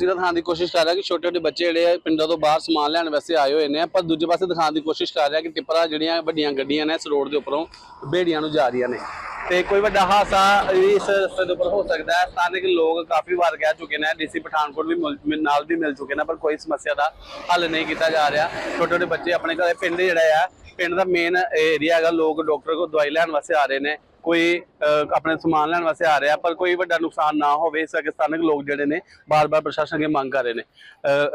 ਤਸਵੀਰਾਂ ਦਿਖਾਉਣ ਦੀ ਕੋਸ਼ਿਸ਼ ਕਰ ਰਿਹਾ ਕਿ ਛੋਟੇ ਛੋਟੇ ਬੱਚੇ ਜਿਹੜੇ ਆ, ਪਿੰਡਾਂ ਤੋਂ ਬਾਹਰ ਸਮਾਨ ਲੈਣ ਵਾਸਤੇ ਆਏ ਹੋਏ ਨੇ। ਪਰ ਦੂਜੇ ਪਾਸੇ ਦਿਖਾਉਣ ਦੀ ਕੋਸ਼ਿਸ਼ ਕਰ ਰਿਹਾ ਕਿ ਟਿੱਪਰਾਂ ਜਿਹੜੀਆਂ ਵੱਡੀਆਂ ਗੱਡੀਆਂ ਨੇ ਇਸ ਰੋਡ ਦੇ ਉੱਪਰੋਂ ਬੇੜੀਆਂ ਨੂੰ ਜਾ ਰਹੀਆਂ ਨੇ। ਤੇ ਕੋਈ ਵੱਡਾ ਹਾਦਸਾ ਇਸ ਰਸਤੇ ਦੇ ਉੱਪਰ ਹੋ ਸਕਦਾ ਹੈ। ਸਥਾਨਕ ਲੋਕ ਕਾਫੀ ਵਾਰ ਕਹਿ ਚੁੱਕੇ ਨੇ, ਡੀਸੀ ਪਠਾਨਕੋਟ ਵੀ ਮਿਲ- ਨਾਲ ਵੀ ਮਿਲ ਚੁੱਕੇ ਨੇ, ਪਰ ਕੋਈ ਸਮੱਸਿਆ ਦਾ ਹੱਲ ਨਹੀਂ ਕੀਤਾ ਜਾ ਰਿਹਾ। ਛੋਟੇ ਛੋਟੇ ਬੱਚੇ ਆਪਣੇ ਘਰੇ ਪਿੰਡ ਜਿਹੜਾ ਆ, ਪਿੰਡ ਦਾ ਮੇਨ ਏਰੀਆ ਹੈਗਾ। ਲੋਕ ਡਾਕਟਰ ਕੋਲ ਦਵਾਈ ਲੈਣ ਵਾਸਤੇ ਆ ਰਹੇ ਨੇ। ਕੋਈ ਅਹ, ਆਪਣੇ ਸਮਾਨ ਲੈਣ ਵਾਸਤੇ ਆ ਰਿਹਾ ਪਰ ਕੋਈ ਵੱਡਾ ਨੁਕਸਾਨ ਨਾ ਹੋਵੇ ਇਸ ਕਰਕੇ ਸਥਾਨਕ ਲੋਕ ਜਿਹੜੇ ਨੇ ਬਾਰ-ਬਾਰ ਪ੍ਰਸ਼ਾਸਨ ਅੱਗੇ ਮੰਗ ਕਰ ਰਹੇ ਨੇ।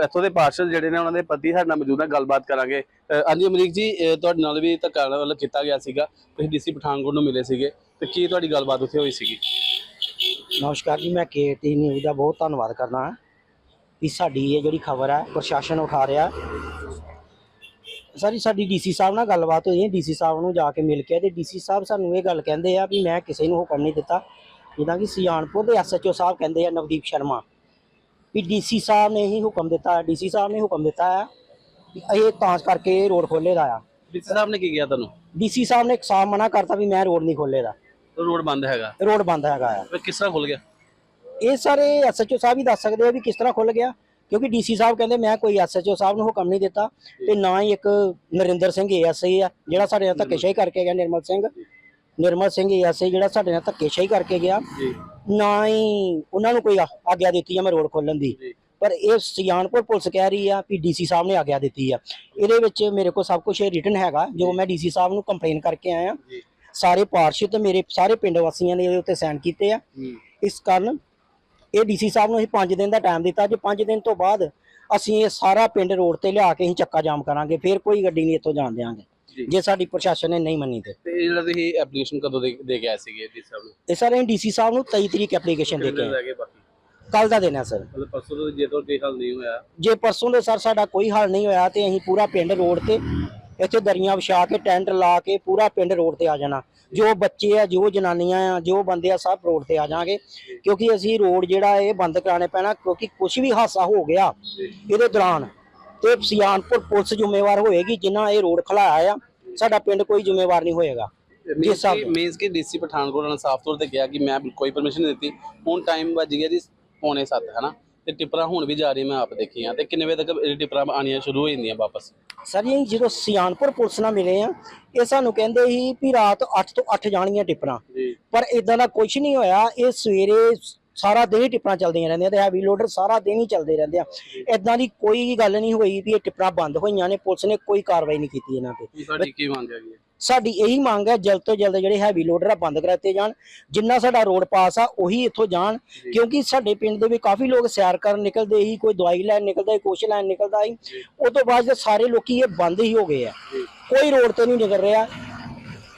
ਇੱਥੋਂ ਦੇ ਪਾਰਸ਼ਲ ਜਿਹੜੇ ਨੇ ਉਹਨਾਂ ਦੇ ਪਤੀ ਸਾਡੇ ਨਾਲ ਮੌਜੂਦ ਹੈ ਗੱਲਬਾਤ ਕਰਾਂਗੇ। ਹਾਂਜੀ ਅਮਰੀਕ ਜੀ ਤੁਹਾਡੇ ਨਾਲ ਵੀ ਧੱਕਾ ਵੱਲ ਕੀਤਾ ਗਿਆ ਸੀਗਾ। ਤੁਸੀਂ ਡੀਸੀ ਪਠਾਨਕੋਟ ਨੂੰ ਮਿਲੇ ਸੀਗੇ ਤੇ ਕੀ ਤੁਹਾਡੀ ਗੱਲਬਾਤ ਉੱਥੇ ਹੋਈ ਸੀਗੀ? ਨਮਸਕਾਰ ਜੀ ਮੈਂ ਕੇਟੀ ਨਿਊਜ਼ ਦਾ ਬਹੁਤ ਧੰਨਵਾਦ ਕਰਦਾ ਹਾਂ ਕਿ ਸਾਡੀ ਇਹ ਜਿਹੜੀ ਖਬਰ ਹੈ ਪ੍ਰਸ਼ਾਸਨ ਉਠਾ ਰਿਹਾ। ਸਾਰੀ ਸਾਡੀ ਡੀਸੀ ਸਾਹਿਬ ਨਾਲ ਗੱਲਬਾਤ ਹੋਈ ਹੈ ਡੀਸੀ ਸਾਹਿਬ ਨੂੰ ਜਾ ਕੇ ਮਿਲ ਕੇ ਤੇ ਡੀਸੀ ਸਾਹਿਬ ਸਾਨੂੰ ਇਹ ਗੱਲ ਕਹਿੰਦੇ ਆ ਵੀ ਮੈਂ ਕਿਸੇ ਨੂੰ ਹੁਕਮ ਨਹੀਂ ਦਿੱਤਾ। ਜਿੱਦਾਂ ਕਿ ਸਿਆਣਪੁਰ ਦੇ ਐਸਐਚਓ ਸਾਹਿਬ ਕਹਿੰਦੇ ਆ ਨਵਦੀਪ ਸ਼ਰਮਾ ਵੀ ਡੀਸੀ ਸਾਹਿਬ ਨੇ ਹੀ ਹੁਕਮ ਦਿੱਤਾ ਡੀਸੀ ਸਾਹਿਬ ਨੇ ਹੁਕਮ ਦਿੱਤਾ ਹੈ ਇਹ ਤਾਂ ਕਰਕੇ ਰੋਡ ਖੋਲੇ ਦਾ ਆ। ਡੀਸੀ ਸਾਹਿਬ ਨੇ ਕੀ ਕਿਹਾ ਤੁਹਾਨੂੰ? ਡੀਸੀ ਸਾਹਿਬ ਨੇ ਸਾਫ਼ ਮਨਾ ਕਰਤਾ ਵੀ ਮੈਂ ਰੋਡ ਨਹੀਂ ਖੋਲੇ ਦਾ ਰੋਡ ਬੰਦ ਹੈਗਾ। ਰੋਡ ਬੰਦ ਹੈਗਾ ਆ। ਕਿਸ ਤਰ੍ਹਾਂ ਖੁੱਲ ਗਿਆ? ਇਹ ਸਾਰੇ ਐਸਐਚਓ ਸਾਹਿਬ ਹੀ ਦੱਸ ਸਕਦੇ ਆ ਵੀ ਕਿਸ ਤਰ੍ਹਾਂ ਖੁੱਲ ਗਿਆ। ਕਿਉਂਕਿ ਡੀਸੀ ਸਾਹਿਬ ਕਹਿੰਦੇ ਮੈਂ ਕੋਈ ਐਸਐਚਓ ਸਾਹਿਬ ਨੂੰ ਹੁਕਮ ਨਹੀਂ ਦਿੱਤਾ ਤੇ ਨਾ ਹੀ ਇੱਕ ਨਰਿੰਦਰ ਸਿੰਘ ਏਐਸਆਈ ਆ ਜਿਹੜਾ ਸਾਡੇ ਨਾਲ ਧੱਕੇਸ਼ਾਹੀ ਕਰਕੇ ਗਿਆ ਨਿਰਮਲ ਸਿੰਘ। ਨਿਰਮਲ ਸਿੰਘ ਏਐਸਆਈ ਜਿਹੜਾ ਸਾਡੇ ਨਾਲ ਧੱਕੇਸ਼ਾਹੀ ਕਰਕੇ ਗਿਆ। ਜੀ। ਨਾ ਹੀ ਉਹਨਾਂ ਨੂੰ ਕੋਈ ਆਗਿਆ ਦਿੱਤੀ ਆ ਮੈਂ ਰੋਡ ਖੋਲਣ ਦੀ। ਪਰ ਇਹ ਸਿਆਣਪੁਰ ਪੁਲਿਸ ਕਹਿ ਰਹੀ ਆ ਵੀ ਡੀਸੀ ਸਾਹਿਬ ਨੇ ਆਗਿਆ ਦਿੱਤੀ ਆ। ਇਹਦੇ ਵਿੱਚ ਮੇਰੇ ਕੋਲ ਸਭ ਕੁਝ ਰਿਟਨ ਹੈਗਾ ਜੋ ਮੈਂ ਡੀਸੀ ਸਾਹਿਬ ਨੂੰ ਕੰਪਲੇਨ ਕਰਕੇ ਆਇਆ। ਸਾਰੇ ਪਾਰਸ਼ਦ ਤੇ ਮੇਰੇ ਸਾਰੇ ਪਿੰਡ ਵਾਸੀਆਂ ਨੇ ਇਹਦੇ ਉੱਤੇ ਸਾਈਨ ਕੀਤੇ ਆ। ਇਸ ਕਾਰਨ ਇਹ ਡੀਸੀ ਸਾਹਿਬ ਨੂੰ ਅਸੀਂ 5 ਦਿਨ ਦਾ ਟਾਈਮ ਦਿੱਤਾ। ਜੇ 5 ਦਿਨ ਤੋਂ ਬਾਅਦ ਅਸੀਂ ਇਹ ਸਾਰਾ ਪਿੰਡ ਰੋਡ ਤੇ ਲਿਆ ਕੇ ਅਸੀਂ ਚੱਕਾ ਜਾਮ ਕਰਾਂਗੇ ਫਿਰ ਕੋਈ ਗੱਡੀ ਨਹੀਂ ਇੱਥੋਂ ਜਾਣ। ਦੇਵਾਂਗੇ ਜੇ। ਸਾਡੀ ਪ੍ਰਸ਼ਾਸਨ ਨੇ ਨਹੀਂ ਮੰਨੀ ਤੇ। ਜਿਹੜਾ ਤੁਸੀਂ ਐਪਲੀਕੇਸ਼ਨ ਕਦੋਂ ਦੇ ਕੇ ਆਏ ਸੀਗੇ ਡੀਸੀ ਸਾਹਿਬ ਨੂੰ? ਇਹ ਸਾਰੇ ਡੀਸੀ ਸਾਹਿਬ ਨੂੰ 23 ਤਰੀਕ ਐਪਲੀਕੇਸ਼ਨ ਦੇ ਕੇ ਕੱਲ ਦਾ ਹੈ ਸਰ। ਮਤਲਬ ਪਰਸੋਂ ਤੋਂ ਜੇ ਤੋਂ ਕੋਈ ਹੱਲ ਨਹੀਂ ਹੋਇਆ? ਜੇ ਪਰਸੋਂ ਦੇ ਸਰ ਸਾਡਾ ਕੋਈ ਹੱਲ ਨਹੀਂ ਹੋਇਆ ਤੇ ਅਸੀਂ ਪੂਰਾ ਪਿੰਡ ਰੋਡ ਤੇ ਇੱਥੇ ਦਰੀਆਂ ਵਿਛਾ ਕੇ ਟੈਂਟ ਲਾ ਕੇ ਪੂਰਾ ਪਿੰਡ ਰੋਡ ਤੇ ਆ ਜਾਣਾ। ਜੋ ਬੱਚੇ ਆ ਜੋ ਜਨਾਨੀਆਂ ਆ ਜੋ ਬੰਦੇ ਆ ਸਭ ਰੋਡ ਤੇ ਆ ਜਾਾਂਗੇ ਕਿਉਂਕਿ ਅਸੀਂ ਰੋਡ ਜਿਹੜਾ ਇਹ ਬੰਦ ਕਰਾਣੇ ਪੈਣਾ ਕਿਉਂਕਿ ਕੁਝ ਵੀ ਹਾਦਸਾ ਹੋ ਗਿਆ ਇਹਦੇ ਦੌਰਾਨ ਤੇ ਸਿਆਣਪੁਰ ਪੁਲਿਸ ਜ਼ਿੰਮੇਵਾਰ ਹੋਏਗੀ ਜਿਨ੍ਹਾਂ ਇਹ ਰੋਡ ਖਲਾਇਆ ਆ ਸਾਡਾ ਪਿੰਡ ਕੋਈ ਜ਼ਿੰਮੇਵਾਰ ਨਹੀਂ ਹੋਏਗਾ। ਜਿਸ ਹਿਸਾਬ ਨਾਲ- ਮੀਨਸ ਕਿ ਡੀਸੀ ਪਠਾਨਕੋਟ ਨੇ ਸਾਫ਼ ਤੌਰ ਤੇ ਕਿਹਾ ਕਿ ਮੈਂ ਕੋਈ ਪਰਮਿਸ਼ਨ ਨਹੀਂ ਦਿੱਤੀ। ਹੁਣ ਟਾਈਮ ਵੱਜ ਗਿਆ ਜੀ ਪੌਣੇ 7 ਹੈ ਨਾ ਤੇ ਟਿਪਰਾ ਹੁਣ ਵੀ ਜਾ ਰਹੀ ਮੈਂ ਆਪ ਦੇਖੀਆਂ ਤੇ ਕਿੰਨੇ ਵਜੇ ਤੱਕ ਇਹ ਟਿਪਰਾ ਆਣੀਆਂ ਸ਼ੁਰੂ ਹੋ ਜਾਂਦੀਆਂ ਵਾਪਸ? ਸਰ ਇਹ ਜਦੋਂ ਸਿਆਣਪੁਰ ਪੁਲਿਸ ਨਾਲ ਮਿਲੇ ਆ ਇਹ ਸਾਨੂੰ ਕਹਿੰਦੇ ਸੀ ਵੀ ਰਾਤ 8 ਤੋਂ 8 ਜਾਣਗੀਆਂ ਟਿੱਪਰਾਂ। ਪਰ ਇਦਾਂ ਦਾ ਕੁਝ ਨਹੀਂ ਹੋਇਆ। ਇਹ ਸਵੇਰੇ ਸਾਰਾ ਦਿਨ ਹੀ ਟਿੱਪਰਾਂ ਚੱਲਦੀਆਂ ਰਹਿੰਦੀਆਂ ਤੇ ਹੈਵੀ ਲੋਡਰ ਸਾਰਾ ਦਿਨ ਹੀ ਚੱਲਦੇ ਰਹਿੰਦੇ ਆ। ਇਦਾਂ ਦੀ ਕੋਈ ਗੱਲ ਨਹੀਂ ਹੋਈ ਵੀ ਇਹ ਟਿੱਪਰਾਂ ਬੰਦ ਹੋਈਆਂ ਨੇ। ਪੁਲਿਸ ਨੇ ਕੋਈ ਕਾਰਵਾਈ ਨਹੀਂ ਕੀਤੀ ਇਹਨਾਂ ਤੇ। ਸਾਡੀ ਕੀ ਮੰਗ ਹੈਗੀ? ਸਾਡੀ ਇਹੀ ਮੰਗ ਹੈ ਜਲਦ ਤੋਂ ਜਲਦ ਜਿਹੜੇ ਹੈਵੀ ਲੋਡਰ ਆ ਬੰਦ ਕਰਾਤੇ ਜਾਣ। ਜਿੰਨਾ ਸਾਡਾ ਰੋਡ ਪਾਸ ਆ ਉਹੀ ਇੱਥੋਂ ਜਾਣ। ਕਿਉਂਕਿ ਸਾਡੇ ਪਿੰਡ ਦੇ ਵੀ ਕਾਫੀ ਲੋਕ ਸੈਰ ਕਰਨ ਨਿਕਲਦੇ ਹੀ ਕੋਈ ਦਵਾਈ ਲੈਣ ਨਿਕਲਦਾ ਸੀ ਕੁਛ ਲੈਣ ਨਿਕਲਦਾ ਸੀ। ਉਹ ਤੋਂ ਬਾਅਦ ਸਾਰੇ ਲੋਕੀ ਇਹ ਬੰਦ ਹੀ ਹੋ ਗਏ ਆ। ਕੋਈ ਰੋਡ ਤੇ ਨਹੀਂ ਨਿਕਲ ਰਿਹਾ।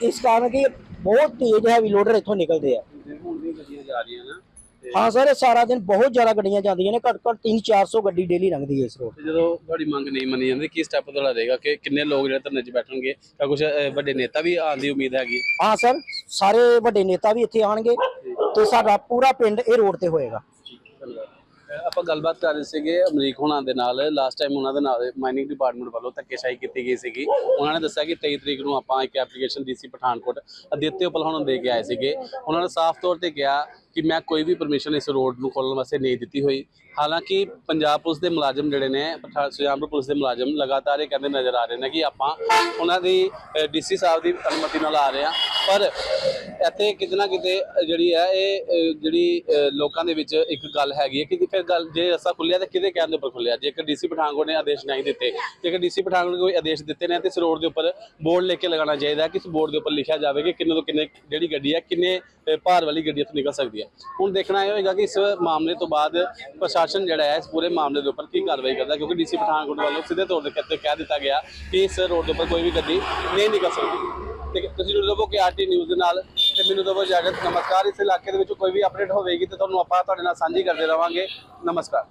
ਇਸ ਕਾਰਨ ਕਿ ਬਹੁਤ ਤੇਜ਼ ਹੈਵੀ ਲੋਡਰ ਇੱਥੋਂ ਨਿਕਲਦੇ ਆ। ਤੇ ਹੁਣ ਵੀ ਗੱਡੀਆਂ ਜਾ ਰਹੀਆਂ ਨਾ। ਤੇ ਹਾਂ ਸਰ ਸਾਰਾ ਦਿਨ ਬਹੁਤ ਜ਼ਿਆਦਾ ਗੱਡੀਆਂ ਜਾਂਦੀਆਂ ਨੇ ਘੱਟ ਘੱਟ 3-400 ਗੱਡੀ ਡੇਲੀ ਲੰਘਦੀ ਹੈ ਇਸ ਰੋਡ ਤੇ। ਜਦੋਂ ਤੁਹਾਡੀ ਮੰਗ ਨਹੀਂ ਮੰਨੀ ਜਾਂਦੀ ਕੀ ਸਟੈਪ ਤੁਹਾਡਾ ਰਹੇਗਾ ਕਿ ਕਿੰਨੇ ਲੋਕ ਜਿਹੜੇ ਧਰਨੇ 'ਚ ਬੈਠਣਗੇ ਤਾਂ ਕੁਝ ਵੱਡੇ ਨੇਤਾ ਵੀ ਆਉਣ ਦੀ ਉਮੀਦ ਹੈਗੀ? ਹਾਂ ਸਰ ਸਾਰੇ ਵੱਡੇ ਨੇਤਾ ਵੀ ਇੱਥੇ ਆਣਗੇ ਤੇ ਸਾਡਾ ਪੂਰਾ ਪਿੰਡ ਇਹ ਰੋਡ ਤੇ ਹੋਏਗਾ। ਆਪਾਂ ਗੱਲਬਾਤ ਕਰ ਰਹੇ ਸੀਗੇ ਅਮਰੀਕ ਹੋਣਾ ਦੇ ਨਾਲ। ਲਾਸਟ ਟਾਈਮ ਉਹਨਾਂ ਦੇ ਨਾਲ ਮਾਈਨਿੰਗ ਡਿਪਾਰਟਮੈਂਟ ਵੱਲੋਂ ਧੱਕੇਸ਼ਾਹੀ ਕੀਤੀ ਗਈ ਸੀਗੀ। ਉਹਨਾਂ ਨੇ ਦੱਸਿਆ ਕਿ 23 ਤਰੀਕ ਨੂੰ ਆਪਾਂ ਇੱਕ ਐਪਲੀਕੇਸ਼ਨ ਡੀਸੀ ਪਠਾਨਕੋਟ ਅਦਿੱਤਿ ਉਪਲ ਨੂੰ ਦੇ ਕੇ ਆਏ ਸੀਗੇ। ਉਹਨਾਂ ਨੇ ਸਾਫ਼ ਤੌਰ ਤੇ ਕਿਹਾ ਕਿ ਮੈਂ ਕੋਈ ਵੀ ਪਰਮਿਸ਼ਨ ਇਸ ਰੋਡ ਨੂੰ ਖੋਲਣ ਵਾਸਤੇ ਨਹੀਂ ਦਿੱਤੀ ਹੋਈ। ਹਾਲਾਂਕਿ ਪੰਜਾਬ ਪੁਲਿਸ ਦੇ ਮੁਲਾਜ਼ਮ ਜਿਹੜੇ ਨੇ, ਪਠਾਨ ਸੁਜਾਨਪੁਰ ਪੁਲਿਸ ਦੇ ਮੁਲਾਜ਼ਮ ਲਗਾਤਾਰ ਇਹ ਕਹਿੰਦੇ ਨਜ਼ਰ ਆ ਰਹੇ ਨੇ ਕਿ ਆਪਾਂ ਉਹਨਾਂ ਦੀ ਡੀਸੀ ਸਾਹਿਬ ਦੀ ਅਨੁਮਤੀ ਨਾਲ ਆ ਰਹੇ ਹਾਂ। ਪਰ ਇੱਥੇ ਕਿਤੇ ਨਾ ਕਿਤੇ ਜਿਹੜੀ ਹੈ, ਇਹ ਜਿਹੜੀ ਲੋਕਾਂ ਦੇ ਵਿੱਚ ਇੱਕ ਗੱਲ ਹੈਗੀ ਹੈ ਕਿ ਫਿਰ ਗੱਲ ਜੇ ਰਸਤਾ ਖੁੱਲਿਆ ਤਾਂ ਕਿਹਦੇ ਕਹਿਣ ਦੇ ਉੱਪਰ ਖੁੱਲਿਆ? ਜੇਕਰ ਡੀਸੀ ਪਠਾਨਕੋਟ ਨੇ ਆਦੇਸ਼ ਨਹੀਂ ਦਿੱਤੇ, ਜੇਕਰ ਡੀਸੀ ਪਠਾਨਕੋਟ ਨੇ ਕੋਈ ਆਦੇਸ਼ ਦਿੱਤੇ ਨੇ ਤੇ ਇਸ ਰੋਡ ਦੇ ਉੱਪਰ ਬੋਰਡ ਲੈ ਕੇ ਲਗਾਉਣਾ ਚਾਹੀਦਾ ਕਿ ਇਸ ਬੋਰਡ ਦੇ ਉੱਪਰ ਲਿਖਿਆ ਜਾਵੇ ਕਿ ਕਿੰਨੇ ਤੋਂ ਕਿੰਨੇ, ਜਿਹੜੀ ਗੱਡੀ ਹੈ, ਕਿੰਨੇ ਭਾਰ ਵਾਲੀ ਗੱਡੀ ਇੱਥੋਂ ਨਿਕਲ ਸਕਦੀ ਹੈ। ਹੁਣ ਦੇਖਣਾ ਇਹ ਹੋਏਗਾ ਕਿ ਇਸ ਮਾਮਲੇ ਤੋਂ ਬਾਅਦ ਪ੍ਰਸ਼ਾਸਨ ਜਿਹੜਾ ਹੈ, ਇਸ ਪੂਰੇ ਮਾਮਲੇ ਦੇ ਉੱਪਰ ਕੀ ਕਾਰਵਾਈ ਕਰਦਾ ਕਿਉਂਕਿ ਡੀਸੀ ਪਠਾਨਕੋਟ ਵੱਲੋਂ ਸਿੱਧੇ ਤੌਰ ਤੇ ਕਹਿ- ਕਹਿ ਦਿੱਤਾ ਗਿਆ ਕਿ ਇਸ ਰੋਡ ਦੇ ਉੱਪਰ ਕੋਈ ਵੀ ਗੱਡੀ ਨਹੀਂ ਨਿਕਲ ਸਕਦੀ। ਠੀਕ ਹੈ, ਤੁਸੀਂ ਜੁੜੇ ਰਹੋ ਕਿ ਆਰਟੀ ਨਿਊਜ਼ ਦੇ ਨਾਲ ਤੇ ਮੈਨੂੰ ਦੋ ਇਜਾਜ਼ਤ। ਨਮਸਕਾਰ, ਇਸ ਇਲਾਕੇ ਦੇ ਵਿੱਚ ਕੋਈ ਵੀ ਅਪਡੇਟ ਹੋਵੇਗੀ ਤੇ ਤੁਹਾਨੂੰ ਆਪਾਂ ਤੁਹਾਡੇ ਨਾਲ ਸਾਂਝੀ ਕਰਦੇ ਰਵਾਂਗੇ। ਨਮਸਕਾਰ।